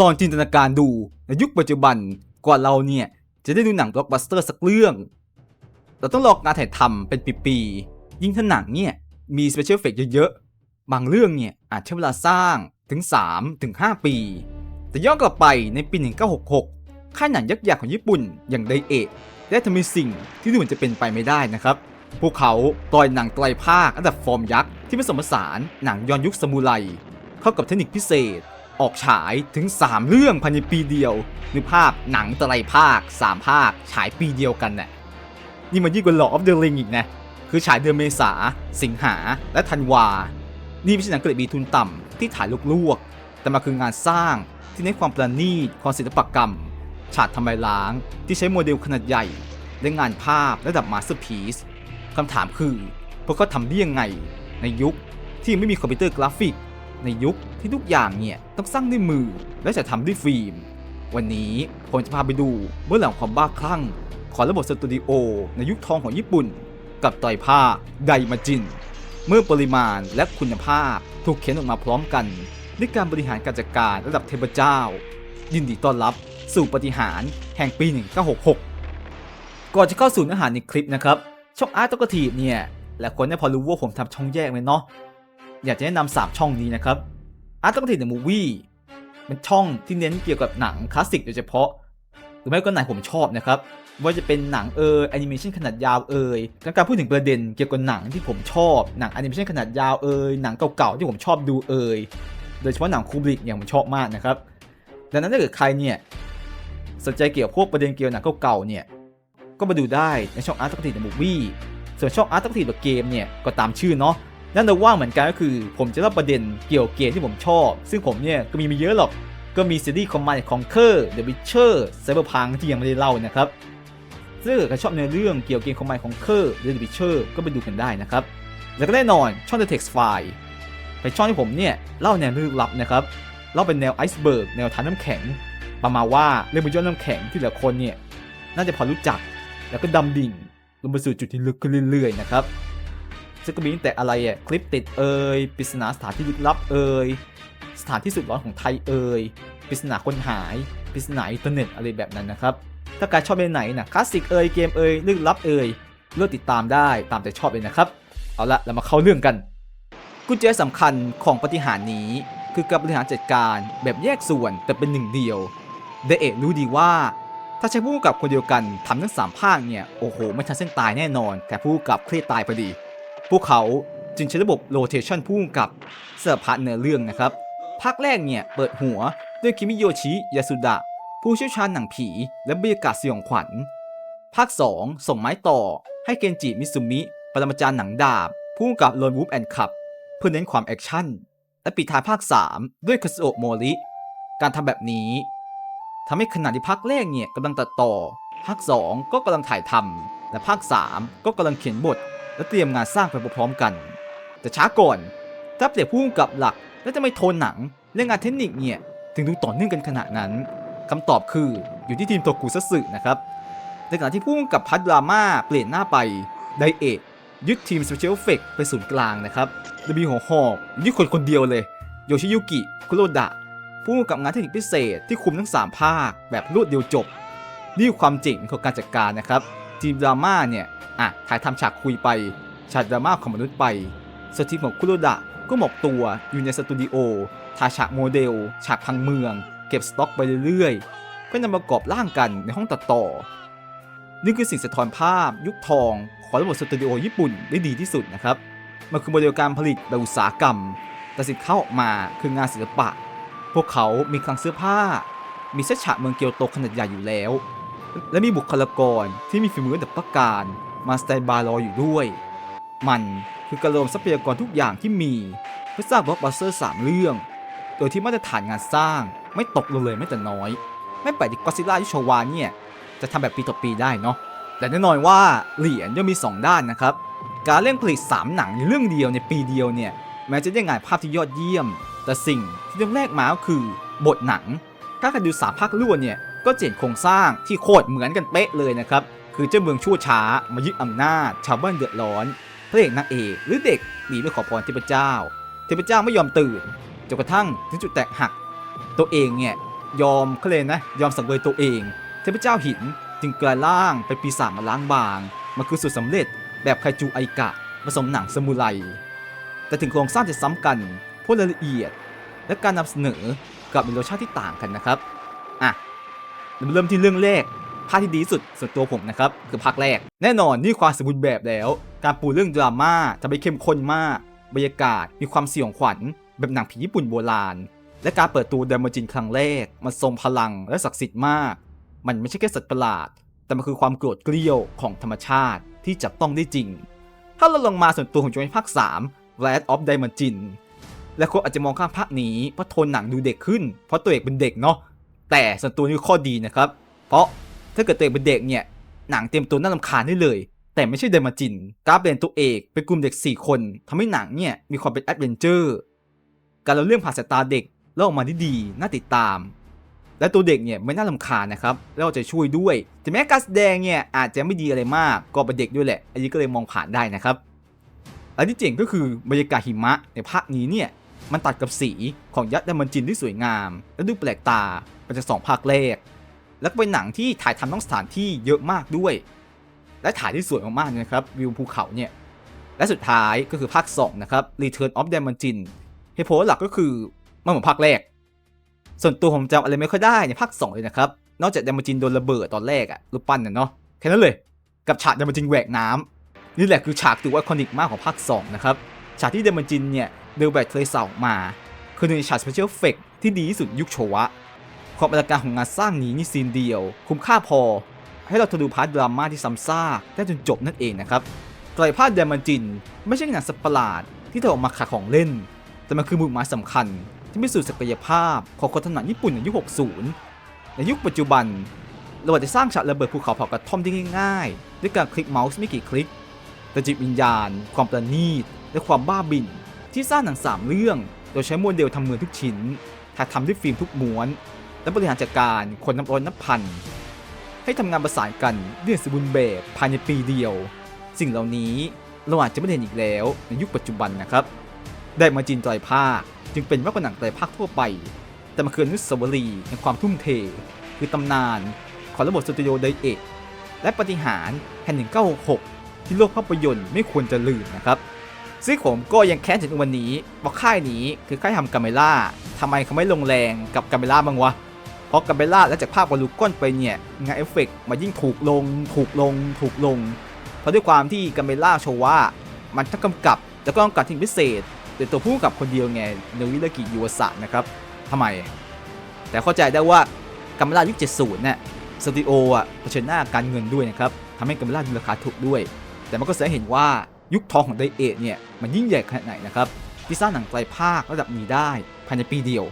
ลองจินตนาการดูในยุคปัจจุบันกว่าเราเนี่ย จะได้ดูหนังบล็อกบัสเตอร์สักเรื่อง เราต้องรองานถ่ายทำเป็นปีๆ ยิ่งถ้าหนังเนี่ย มีสเปเชียลเฟกเยอะๆ บางเรื่องเนี่ย อาจใช้เวลาสร้างถึง 3 ถึง 5 ปี แต่ย้อนกลับไปในปี 1966 ค่ายหนังยักษ์ใหญ่ของญี่ปุ่นอย่างไดเอะได้ทำให้สิ่งที่ดูเหมือนจะเป็นไปไม่ได้นะครับพวกเขาปล่อยหนังไตรภาคระดับฟอร์มยักษ์ที่ผสมผสานหนังย้อนยุคซามูไรเข้ากับเทคนิคพิเศษ ออกฉายถึง 3 เรื่องภายในปีเดียวนึกภาพหนังตะไตรภาค 3 ภาค ฉายปีเดียวกันน่ะนี่มันยิ่งกว่า Lord of the Ring อีกนะ คือฉายเดือนเมษา สิงหา และธันวา นี่ไม่ใช่หนังเกรดบีทุนต่ำที่ถ่ายลวกๆ แต่มาคืองานสร้างที่เน้นความประณีตความศิลปกรรม ฉากทำลายล้าง ที่ใช้โมเดลขนาดใหญ่ และงานภาพระดับมาสเตอร์พีซคำถามคือพวกเขาทำได้ยังไง ในยุคที่ไม่มีคอมพิวเตอร์กราฟิก ในยุคที่ทุกอย่างเนี่ยต้องสร้างด้วยมือและจะทำด้วยฟิล์ม วันนี้ผมจะพาไปดูเบื้องหลังความบ้าคลั่ง ของระบบสตูดิโอในยุคทองของญี่ปุ่น กับไตรภาไดมาจิน เมื่อปริมาณและคุณภาพถูกเขียนออกมาพร้อมกันด้วยการบริหารการจัดการระดับเทพเจ้า ยินดีต้อนรับสู่ปฏิหารแห่งปี 1966 ก่อนจะเข้าสู่เนื้อหาในคลิปนะครับ ช่องอาร์ตตกทีเนี่ยหลายคนได้พอรู้ว่าผมทำช่องแยกไหมเนาะ อยากจะแนะนำสามช่องนี้นะครับอาร์ตตกทีเดอะมูวี่เป็นช่องที่เน้นเกี่ยวกับหนังคลาสสิกโดยเฉพาะ หรือไม่ก็ไหนผมชอบนะครับ ว่าจะเป็นหนังเอยแอนิเมชันขนาดยาวเอยและการพูดถึงประเด็นเกี่ยวกับหนังที่ผมชอบหนังแอนิเมชันขนาดยาวเอยหนังเก่าๆที่ผมชอบดูเอยโดยเฉพาะหนังคูบริกเนี่ยผมชอบมากนะครับดังนั้นถ้าเกิดใครเนี่ยสนใจเกี่ยวกับพวกประเด็นเกี่ยวกับหนังเก่าๆเนี่ยก็มาดูได้ในช่องอาร์ตตกทีเดอะมูวี่ส่วนช่องอาร์ตตกทีเดอะเกมเนี่ยก็ตามชื่อเนาะ นั่นแต่ว่าเหมือนกันก็คือ ผมจะเล่าประเด็นเกี่ยวกับเกมที่ผมชอบ ซึ่งผมเนี่ยก็มีมาเยอะหรอก ก็มีซีรีส์คอมมานด์ของเคอร์เดอะวิชเชอร์ไซเบอร์พังที่ยังไม่ได้เล่านะครับซึ่งถ้าเกิดใครชอบในเรื่องเกี่ยวกับเกมคอมมานด์ของเคอร์หรือเดอะวิชเชอร์ก็ไปดูกันได้นะครับ แล้วก็แน่นอนช่อง The Text File เป็นช่องที่ผมเนี่ยเล่าแนวลึกลับนะครับเล่าเป็นแนวไอซ์เบิร์กแนวทานน้ำแข็ง ประมาณว่าเรื่องบนยอดน้ำแข็งที่หลายคนเนี่ยน่าจะพอรู้จักแล้วก็ดำดิ่งลงไปสู่จุดที่ลึกขึ้นเรื่อยๆนะครับ ซึ่งก็มีตั้งแต่อะไรอะคลิปติดเอ่ยปริศนาสถานที่ลึกลับเอ่ยสถานที่สุดร้อนของไทยเอ่ยปริศนาคนหายปริศนาอินเทอร์เน็ตอะไรแบบนั้นนะครับ ถ้าการชอบในไหนนะคลาสสิกเอ่ยเกมเอ่ยลึกลับเอ่ยเลือกติดตามได้ตามใจชอบเลยนะครับ เอาละเรามาเข้าเรื่องกันกุญแจสำคัญของปฏิหารนี้คือการบริหารจัดการแบบแยกส่วนแต่เป็นหนึ่งเดียวเดเอะรู้ดีว่า ถ้าใช้ผู้กับคนเดียวกันทำทั้งสามภาคเนี่ย โอ้โห ไม่ทันเส้นตายแน่นอน แต่ผู้กับเครียดตายพอดี พวกเขาจึงใช้ระบบโรเ t ชันผู้กำกับเสื้อพาร์เนื้อเรื่องนะครับ ภาคแรกเนี่ยเปิดหัวด้วยคิมิโยชิยาสุดะ ผู้เชี่ยวชาญหนังผี และบรรยากาศสยองขวัญ ภาค 2 ส่งไม้ต่อให้เคนจิมิซุมิปรมาจารย์หนังดาบผู้กำกับโลนวูฟแอนด์คับเพื่อเน้นความแอคชั่น และปิดท้ายภาค 3 ด้วยคาสโอะโมริการทำแบบนี้ทำให้ขณะที่ภาคแรกเนี่ยกำลังตัดต่อ ภาค 2 ก็กำลังถ่ายทำและภาค 3 ก็กำลังเขียนบท และเตรียมงานสร้างไปพร้อมๆกัน แต่ช้าก่อนถ้าเปรียบผู้กำกับหลัก และจะไม่โทนหนังและงานเทคนิคเนี่ยถึงดูต่อเนื่องกันขนาดนั้นคำตอบคืออยู่ที่ทีมโตกุซัสึนะครับในขณะที่ผู้กำกับพัดดราม่าเปลี่ยนหน้าไปไดเอะยึดทีมสเปเชียลเฟกไปศูนย์กลางนะครับโดยมีหัวหอกยึดคนคนเดียวเลย โยชิยุกิคุโรดะผู้กำกับงานเทคนิคพิเศษที่คุมทั้ง 3 ภาคแบบรวดเดียวจบ นี่ความเจ๋งของการจัดการนะครับ ทีมดราม่าเนี่ย อะถ่ายทำฉากคุยไป ฉากดราม่าของมนุษย์ไปส่วนทีมของคุโรดะก็หมกตัวอยู่ในสตูดิโอถ่ายฉากโมเดล ฉากพังเมือง เก็บสต็อกไปเรื่อยๆเพื่อนำประกอบร่างกันในห้องตัดต่อ นี่คือสิ่งสะท้อนภาพ ยุคทองของระบบสตูดิโอญี่ปุ่นได้ดีที่สุดนะครับ มันคือโมเดลการผลิตแบบอุตสาหกรรม แต่สิ่งเข้าออกมาคืองานศิลปะ พวกเขามีคลังเสื้อผ้า มีเซตฉากเมืองเกียวโตขนาดใหญ่อยู่แล้ว และมีบุคลากรที่มีฝีมือระดับประการ มาสแตนบายรออยู่ด้วย มันคือการรวมทรัพยากรทุกอย่างที่มี เพื่อสร้างบล็อกบัสเตอร์สามเรื่อง โดยที่มาตรฐานงานสร้างไม่ตกลงเลยแม้แต่น้อย ไม่แปลกที่ก็ซิล่ายุชวาเนี่ย จะทำแบบปีต่อปีได้เนาะแต่แน่นอนว่าเหรียญย่อมมี 2 ด้านนะครับ การเร่งผลิต 3 หนังในเรื่องเดียวในปีเดียวเนี่ยแม้จะได้งานภาพที่ยอดเยี่ยม แต่สิ่งที่ต้องแลกมาก็คือบทหนังถ้าใครดูสามภาคล้วนเนี่ยก็เห็นโครงสร้างที่โคตรเหมือนกันเป๊ะเลยนะครับ คือเจ้าเมืองชั่วช้ามายึดอำนาจ ชาวบ้านเดือดร้อน พระเอกนางเอกหรือเด็กหนีไปขอพรเทพเจ้า เทพเจ้าไม่ยอมตื่นจนกระทั่งถึงจุดแตกหัก ตัวเองเนี่ยยอมเขาเลยนะ ยอมสังเวยตัวเอง เทพเจ้าหินจึงกลายร่างเป็นปีศาจมาล้างบาง มันคือสูตรสำเร็จแบบไคจูไอกะผสมหนังซามูไร แต่ถึงโครงสร้างจะซ้ำกันพวกรายละเอียด และการนำเสนอกลับมีรสชาติที่ต่างกันนะครับ อะ เราเริ่มที่เรื่องแรก ภาคที่ดีสุดส่วนตัวผมนะครับคือภาคแรก แน่นอนนี่ความสมบูรณ์แบบแล้ว การปูเรื่องดราม่าจะไม่เข้มข้นมาก บรรยากาศมีความสยองขวัญ แบบหนังผีญี่ปุ่นโบราณ และการเปิดตัวเดมอจินครั้งแรก มันทรงพลังและศักดิ์สิทธิ์มาก มันไม่ใช่แค่สัตว์ประหลาด แต่มันคือความโกรธเกลี้ยวของธรรมชาติที่จับต้องได้จริง ถ้าเราลงมาส่วนตัวของโจนภาค3 Wrath of Daimajin และคนอาจจะมองข้ามภาคนี้เพราะโทนหนังดูเด็กขึ้น เพราะตัวเอกเป็นเด็กเนาะแต่ส่วนตัวนี่ข้อดีนะครับ เพราะ ถ้าเกิดตัวเอกเป็นเด็กเนี่ยหนังเตรียมตัวน่ารำคาญได้เลย แต่ไม่ใช่เดมาจินกราฟเป็นตัวเอกเป็นกลุ่มเด็ก 4 คนทำให้หนังเนี่ยมีความเป็นแอดเวนเจอร์การเราเรื่องผ่านสายตาเด็กแล้วออกมาได้ดีน่าติดตาม และตัวเด็กเนี่ยไม่น่ารำคาญนะครับแล้วเราจะช่วยด้วยถึงแม้การแสดงเนี่ยอาจจะไม่ดีอะไรมากก็เป็นเด็กด้วยแหละ อันนี้ก็เลยมองผ่านได้นะครับและที่เจ๋งก็คือบรรยากาศหิมะในภาคนี้เนี่ยมันตัดกับสีของยักษ์ดามันจินที่สวยงาม และดูแปลกตาไปจากสองภาคแรก แล้วก็เป็นหนังที่ถ่ายทำต้องสถานที่เยอะมากด้วย และถ่ายที่สวยมากๆนะครับวิวภูเขาเนี่ยและสุดท้ายก็คือภาค2นะครับ Return of d a m o n j i n เหตุผลหลักก็คือมันเหมือนภาคแรก ส่วนตัวผมจำอะไรไม่ค่อยได้ในภาค2เลยนะครับ นอกจากดามจินโดนระเบิดตอนแรกอะรูปปั้นน่ะเนาะแค่นั้นเลยกับฉากดามจินแหวกน้ำนี่แหละคือฉากถือว่าคอนิกมากของภาค2นะครับฉากที่ดามจินเนี่ยเดินแบกทะเลสาบออกมา คือหนึ่งฉากสเปเชียลเฟกที่ดีที่สุดยุคโชวะ ความอลังการของงานสร้างนี้นี่ซีนเดียว คุ้มค่าพอ ให้เราทะลุพาร์ทดราม่าที่ซ้ำซากได้จนจบนั่นเองนะครับไตรภาคเดมันจิน ไม่ใช่หนังสัตว์ประหลาดที่ทำออกมาขายของเล่น แต่มันคือมุมหมายสำคัญ ที่พิสูจน์ศักยภาพของคนถนัดญี่ปุ่นในยุค 60 ในยุคปัจจุบัน เราอาจจะสร้างฉากระเบิดภูเขาเผากระท่อมได้ง่ายๆ ด้วยการคลิกเมาส์ไม่กี่คลิก แต่จิตวิญญาณ ความประณีต และความบ้าบิ่นที่สร้างหนังสามเรื่อง โดยใช้โมเดลทำเหมือนทุกชิ้นถ่ายทำด้วยฟิล์มทุกม้วน และบริหารจัดการคนนับร้อยนับพัน ให้ทำงานประสานกันด้วยสมบูรณ์แบบภายในปีเดียว สิ่งเหล่านี้เราอาจจะไม่เห็นอีกแล้วในยุคปัจจุบันนะครับ ได้มาจินไตรภาคจึงเป็นมากกว่าหนังไตรภาคทั่วไป แต่มันคือนุสาวรีย์แห่งความทุ่มเท คือตำนานของระบบสตูดิโอไดเอะและปฏิหารแห่ง 1966 ที่โลกภาพยนตร์ไม่ควรจะลืมนะครับซึ่งผมก็ยังแค้นถึงวันนี้ว่าค่ายนี้คือค่ายทำกาเมล่าทำไมเขาไม่ลงแรงกับกาเมล่าบ้างวะ เพราะกาเมล่าและจากภาพวอลลูก้นไปเนี่ยงานเอฟเฟกต์มายิ่งถูกลง ถูกลง ถูกลง เพราะด้วยความที่กาเมล่าโชว์ว่ามันทั้งกำกับแล้วก็กำกับที่พิเศษโดยตัวผู้กับคนเดียวไงเนวิลกิยูวสะนะครับทำไม แต่เข้าใจได้ว่ากาเมล่ายุค70เนี่ยสตูดิโออะเผชิญหน้าการเงินด้วยนะครับทำให้กาเมล่ามีราคาถูกด้วย แต่มันก็แสดงเห็นว่ายุคทองของไดเอทเนี่ยมันยิ่งใหญ่ขนาดไหนนะครับที่สร้างหนังไตรภาคระดับนี้ได้ภายในปีเดียว